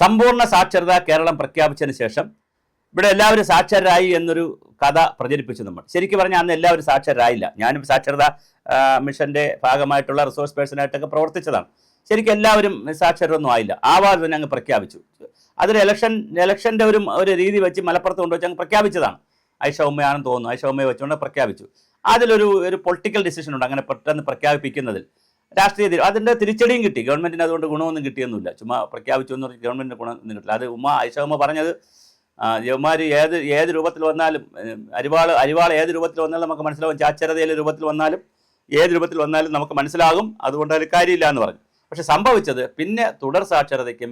സമ്പൂർണ സാക്ഷരത കേരളം പ്രഖ്യാപിച്ചതിന് ശേഷം ഇവിടെ എല്ലാവരും സാക്ഷരരായി എന്നൊരു കഥ പ്രചരിപ്പിച്ചു നമ്മൾ. ശരിക്കും പറഞ്ഞാൽ അന്ന് എല്ലാവരും സാക്ഷരരായില്ല. ഞാനും സാക്ഷരത മിഷന്റെ ഭാഗമായിട്ടുള്ള റിസോഴ്സ് പേഴ്സണായിട്ടൊക്കെ പ്രവർത്തിച്ചതാണ്. ശരിക്കും എല്ലാവരും സാക്ഷരൊന്നും ആയില്ല. ആവാതെ തന്നെ അങ്ങ് പ്രഖ്യാപിച്ചു. അതൊരു ഇലക്ഷൻ ഇലക്ഷന്റെ ഒരു ഒരു രീതി വെച്ച് മലപ്പുറത്ത് കൊണ്ടുവച്ച് അങ്ങ് പ്രഖ്യാപിച്ചതാണ്. ഐഷ ഉമ്മയാണെന്ന് തോന്നുന്നു. ഐഷ ഉമ്മയെ വെച്ചുകൊണ്ട് പ്രഖ്യാപിച്ചു. അതിലൊരു ഒരു പൊളിറ്റിക്കൽ ഡിസിഷൻ ഉണ്ട്. അങ്ങനെ പെട്ടെന്ന് പ്രഖ്യാപിപ്പിക്കുന്നതിൽ. രാഷ്ട്രീയ അതിന്റെ തിരിച്ചടിയും കിട്ടി. ഗവൺമെന്റിന് അതുകൊണ്ട് ഗുണമൊന്നും കിട്ടിയൊന്നുമില്ല. ചുമ്മാ പ്രഖ്യാപിച്ചു എന്ന് പറഞ്ഞ് ഗുണം ഗുണമൊന്നും കിട്ടില്ല അത് ഉമ്മ ആയിഷ ഉമ്മ പറഞ്ഞത് യവന്മാർ ഏത് ഏത് രൂപത്തിൽ വന്നാലും അരിവാൾ അരിവാൾ ഏത് രൂപത്തിൽ വന്നാലും നമുക്ക് മനസ്സിലാവും. ചാച്ചരതയിലെ രൂപത്തിൽ വന്നാലും ഏത് രൂപത്തിൽ വന്നാലും നമുക്ക് മനസ്സിലാകും. അതുകൊണ്ട് അതിൽ കാര്യമില്ല എന്ന് പറഞ്ഞു. പക്ഷെ സംഭവിച്ചത് പിന്നെ തുടർ സാക്ഷരതയ്ക്കും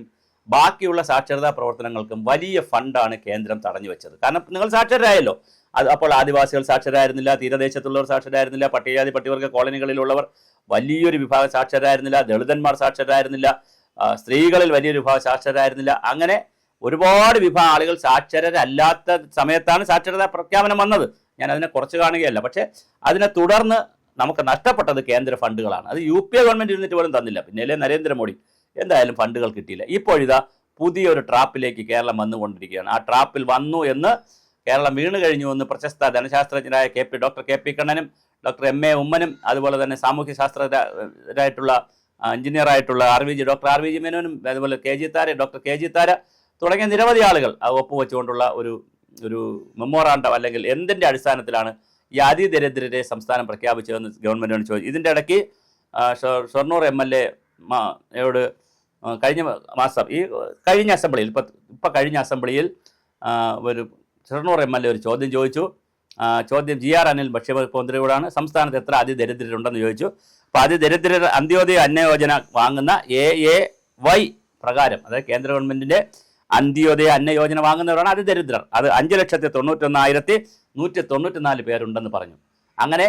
ബാക്കിയുള്ള സാക്ഷരതാ പ്രവർത്തനങ്ങൾക്കും വലിയ ഫണ്ടാണ് കേന്ദ്രം തടഞ്ഞു വെച്ചത്. കാരണം നിങ്ങൾ സാക്ഷരരായല്ലോ. അത് അപ്പോൾ ആദിവാസികൾ സാക്ഷരരായിരുന്നില്ല തീരദേശത്തുള്ളവർ സാക്ഷരരായിരുന്നില്ല പട്ടികജാതി പട്ടികവർഗ കോളനികളിലുള്ളവർ വലിയൊരു വിഭാഗം സാക്ഷരരായിരുന്നില്ല ദളിതന്മാർ സാക്ഷരരായിരുന്നില്ല സ്ത്രീകളിൽ വലിയൊരു വിഭാഗം സാക്ഷരരായിരുന്നില്ല. അങ്ങനെ ഒരുപാട് വിഭാഗം ആളുകൾ സാക്ഷരരല്ലാത്ത സമയത്താണ് സാക്ഷരതാ പ്രഖ്യാപനം വന്നത്. ഞാൻ അതിനെ കുറച്ച് കാണുകയല്ല. പക്ഷേ അതിനെ തുടർന്ന് നമുക്ക് നഷ്ടപ്പെട്ടത് കേന്ദ്ര ഫണ്ടുകളാണ്. അത് യു പി എ ഗവൺമെന്റ് ഇരുന്നിട്ട് പോലും തന്നില്ല. പിന്നെയല്ലേ നരേന്ദ്രമോദി. എന്തായാലും ഫണ്ടുകൾ കിട്ടിയില്ല. ഇപ്പോഴിതാ പുതിയൊരു ട്രാപ്പിലേക്ക് കേരളം വന്നുകൊണ്ടിരിക്കുകയാണ്. ആ ട്രാപ്പിൽ വന്നു എന്ന് കേരളം വീണ് കഴിഞ്ഞു എന്ന് പ്രശസ്ത ധനശാസ്ത്രജ്ഞരായ K P doctor K P കണ്ണനും ഡോക്ടർ എം എ ഉമ്മനും അതുപോലെ തന്നെ സാമൂഹ്യ ശാസ്ത്രജ്ഞരായിട്ടുള്ള എഞ്ചിനീയറായിട്ടുള്ള R V G doctor R V G മേനോനും അതുപോലെ K G Thara doctor K G Thara തുടങ്ങിയ നിരവധി ആളുകൾ ഒപ്പുവെച്ചുകൊണ്ടുള്ള ഒരു ഒരു മെമ്മോറാണ്ടം അല്ലെങ്കിൽ എന്തിന്റെ അടിസ്ഥാനത്തിലാണ് ഈ അതിദരിദ്രരെ സംസ്ഥാനം പ്രഖ്യാപിച്ചതെന്ന് ഗവൺമെന്റിനോട് ചോദിച്ചു. ഇതിന്റെ ഇടയ്ക്ക് ഷൊർണൂർ എം എൽ എയോട് കഴിഞ്ഞ മാസം ഈ കഴിഞ്ഞ അസംബ്ലിയിൽ ഇപ്പം ഇപ്പം കഴിഞ്ഞ അസംബ്ലിയിൽ ഒരു ഷെർണൂർ എം എൽ എ ഒരു ചോദ്യം ചോദിച്ചു. ചോദ്യം ജി ആർ അനിൽ ഭക്ഷ്യവകുപ്പ് മന്ത്രിയോടാണ് സംസ്ഥാനത്ത് എത്ര അതിദരിദ്രരുണ്ടെന്ന് ചോദിച്ചു. അപ്പോൾ അതിദരിദ്രർ അന്ത്യോദയ അന്നയോജന വാങ്ങുന്ന എ എ വൈ പ്രകാരം അതായത് കേന്ദ്ര ഗവൺമെന്റിന്റെ അന്ത്യോദയ അന്നയോജന വാങ്ങുന്നവരാണ് അതിദരിദ്രർ. അത് അഞ്ച് ലക്ഷത്തി തൊണ്ണൂറ്റൊന്നായിരത്തി നൂറ്റി തൊണ്ണൂറ്റിനാല് പേരുണ്ടെന്ന് പറഞ്ഞു. അങ്ങനെ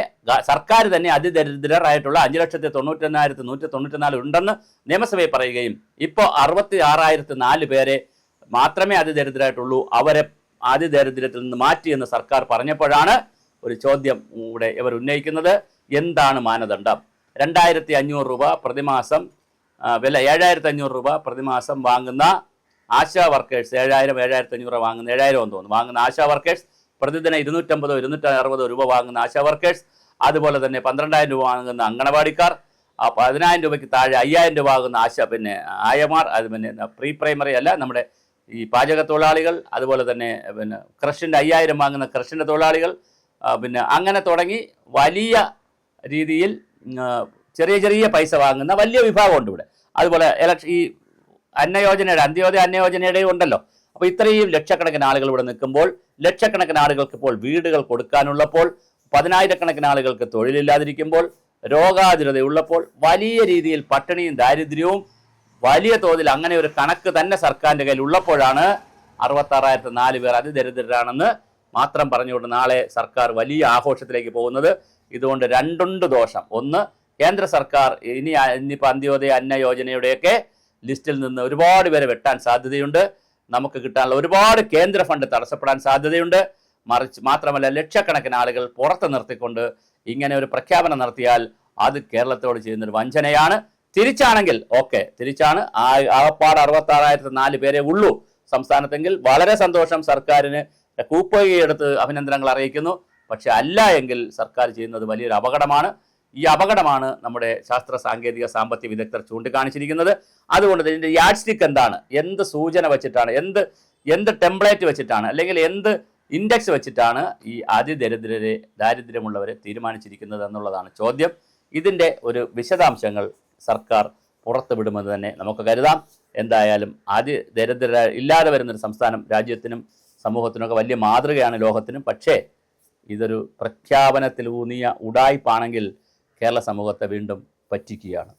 സർക്കാർ തന്നെ അതിദരിദ്രരായിട്ടുള്ള അഞ്ച് ലക്ഷത്തി തൊണ്ണൂറ്റൊന്നായിരത്തി നൂറ്റി തൊണ്ണൂറ്റിനാല് ഉണ്ടെന്ന് നിയമസഭയിൽ പറയുകയും ഇപ്പോൾ അറുപത്തി ആറായിരത്തി നാല് പേരെ മാത്രമേ അതിദരിദ്രരായിട്ടുള്ളൂ അവരെ അതിദരിദ്രത്തിൽ നിന്ന് മാറ്റി എന്ന് സർക്കാർ പറഞ്ഞപ്പോഴാണ് ഒരു ചോദ്യം ഇവിടെ ഇവർ ഉന്നയിക്കുന്നത്. എന്താണ് മാനദണ്ഡം? രണ്ടായിരത്തി അഞ്ഞൂറ് രൂപ പ്രതിമാസം വില ഏഴായിരത്തി അഞ്ഞൂറ് രൂപ പ്രതിമാസം വാങ്ങുന്ന ആശാ വർക്കേഴ്സ് ഏഴായിരം ഏഴായിരത്തി അഞ്ഞൂറ് വാങ്ങുന്ന ഏഴായിരം എന്ന് തോന്നുന്നു വാങ്ങുന്ന ആശാ വർക്കേഴ്സ് പ്രതിദിനം ഇരുന്നൂറ്റമ്പതോ ഇരുന്നൂറ്റി അറുപതോ രൂപ വാങ്ങുന്ന ആശാ വർക്കേഴ്സ് അതുപോലെ തന്നെ പന്ത്രണ്ടായിരം രൂപ വാങ്ങുന്ന അങ്കണവാടിക്കാർ ആ പതിനായിരം രൂപയ്ക്ക് താഴെ അയ്യായിരം രൂപ ആകുന്ന ആശ പിന്നെ ആയമാർ അത് പിന്നെ പ്രീ പ്രൈമറി അല്ല നമ്മുടെ ഈ പാചക തൊഴിലാളികൾ അതുപോലെ തന്നെ പിന്നെ ക്രഷിന്റെ അയ്യായിരം വാങ്ങുന്ന ക്രഷിന്റെ തൊഴിലാളികൾ പിന്നെ അങ്ങനെ തുടങ്ങി വലിയ രീതിയിൽ ചെറിയ ചെറിയ പൈസ വാങ്ങുന്ന വലിയ വിഭാഗമുണ്ട് ഇവിടെ. അതുപോലെ ഇലക്ഷൻ ഈ അന്നയോജനയുടെ അന്ത്യോദയ അന്നയോജനയുടെ ഉണ്ടല്ലോ അപ്പോൾ ഇത്രയും ലക്ഷക്കണക്കിന് ആളുകൾ ഇവിടെ നിൽക്കുമ്പോൾ ലക്ഷക്കണക്കിന് ആളുകൾക്ക് ഇപ്പോൾ വീടുകൾ കൊടുക്കാനുള്ളപ്പോൾ പതിനായിരക്കണക്കിന് ആളുകൾക്ക് തൊഴിലില്ലാതിരിക്കുമ്പോൾ രോഗാതുരതയുള്ളപ്പോൾ വലിയ രീതിയിൽ പട്ടിണിയും ദാരിദ്ര്യവും വലിയ തോതിൽ അങ്ങനെ ഒരു കണക്ക് തന്നെ സർക്കാരിന്റെ കയ്യിൽ ഉള്ളപ്പോഴാണ് അറുപത്താറായിരത്തി നാല് പേർ അതിദരിദ്രരാണെന്ന് മാത്രം പറഞ്ഞുകൊണ്ട് നാളെ സർക്കാർ വലിയ ആഘോഷത്തിലേക്ക് പോകുന്നത്. ഇതുകൊണ്ട് രണ്ടുണ്ട് ദോഷം. ഒന്ന് കേന്ദ്ര സർക്കാർ ഇനി ഇനിയിപ്പോൾ അന്ത്യോദയ അന്ന യോജനയുടെയൊക്കെ ലിസ്റ്റിൽ നിന്ന് ഒരുപാട് പേരെ വെട്ടാൻ സാധ്യതയുണ്ട്. നമുക്ക് കിട്ടാനുള്ള ഒരുപാട് കേന്ദ്ര ഫണ്ട് തടസ്സപ്പെടാൻ സാധ്യതയുണ്ട്. മറിച്ച് മാത്രമല്ല ലക്ഷക്കണക്കിന് ആളുകൾ പുറത്ത് നിർത്തിക്കൊണ്ട് ഇങ്ങനെ ഒരു പ്രഖ്യാപനം നടത്തിയാൽ അത് കേരളത്തോട് ചെയ്യുന്നൊരു വഞ്ചനയാണ്. തിരിച്ചാണെങ്കിൽ ഓക്കെ തിരിച്ചാണ്. ആകപ്പാട് അറുപത്തി ആറായിരത്തി നാല് പേരെ ഉള്ളൂ സംസ്ഥാനത്തെങ്കിൽ. വളരെ സന്തോഷം സർക്കാരിന്. കൂപ്പുകയെടുത്ത് അഭിനന്ദനങ്ങൾ അറിയിക്കുന്നു. പക്ഷെ അല്ല എങ്കിൽ സർക്കാർ ചെയ്യുന്നത് വലിയൊരു അപകടമാണ്. ഈ അപകടമാണ് നമ്മുടെ ശാസ്ത്ര സാങ്കേതിക സാമ്പത്തിക വിദഗ്ധർ ചൂണ്ടിക്കാണിച്ചിരിക്കുന്നത്. അതുകൊണ്ട് ഇതിന്റെ യാഡ് സ്റ്റിക്ക് എന്താണ്? എന്ത് സൂചന വെച്ചിട്ടാണ്? എന്ത് എന്ത് ടെംപ്ലേറ്റ് വെച്ചിട്ടാണ്? അല്ലെങ്കിൽ എന്ത് ഇൻഡെക്സ് വെച്ചിട്ടാണ് ഈ അതിദരിദ്രരെ ദാരിദ്ര്യമുള്ളവരെ തീരുമാനിച്ചിരിക്കുന്നത് എന്നുള്ളതാണ് ചോദ്യം. ഇതിന്റെ ഒരു വിശദാംശങ്ങൾ സർക്കാർ പുറത്തുവിടുമെന്ന് തന്നെ നമുക്ക് കരുതാം. എന്തായാലും അതിദരിദ്ര ഇല്ലാതെ വരുന്നൊരു സംസ്ഥാനം രാജ്യത്തിനും സമൂഹത്തിനൊക്കെ വലിയ മാതൃകയാണ് ലോകത്തിനും. പക്ഷേ ഇതൊരു പ്രഖ്യാപനത്തിൽ ഊന്നിയ ഉടായ്പാണെങ്കിൽ കേരള സമൂഹത്തെ വീണ്ടും പറ്റിക്കുകയാണ്.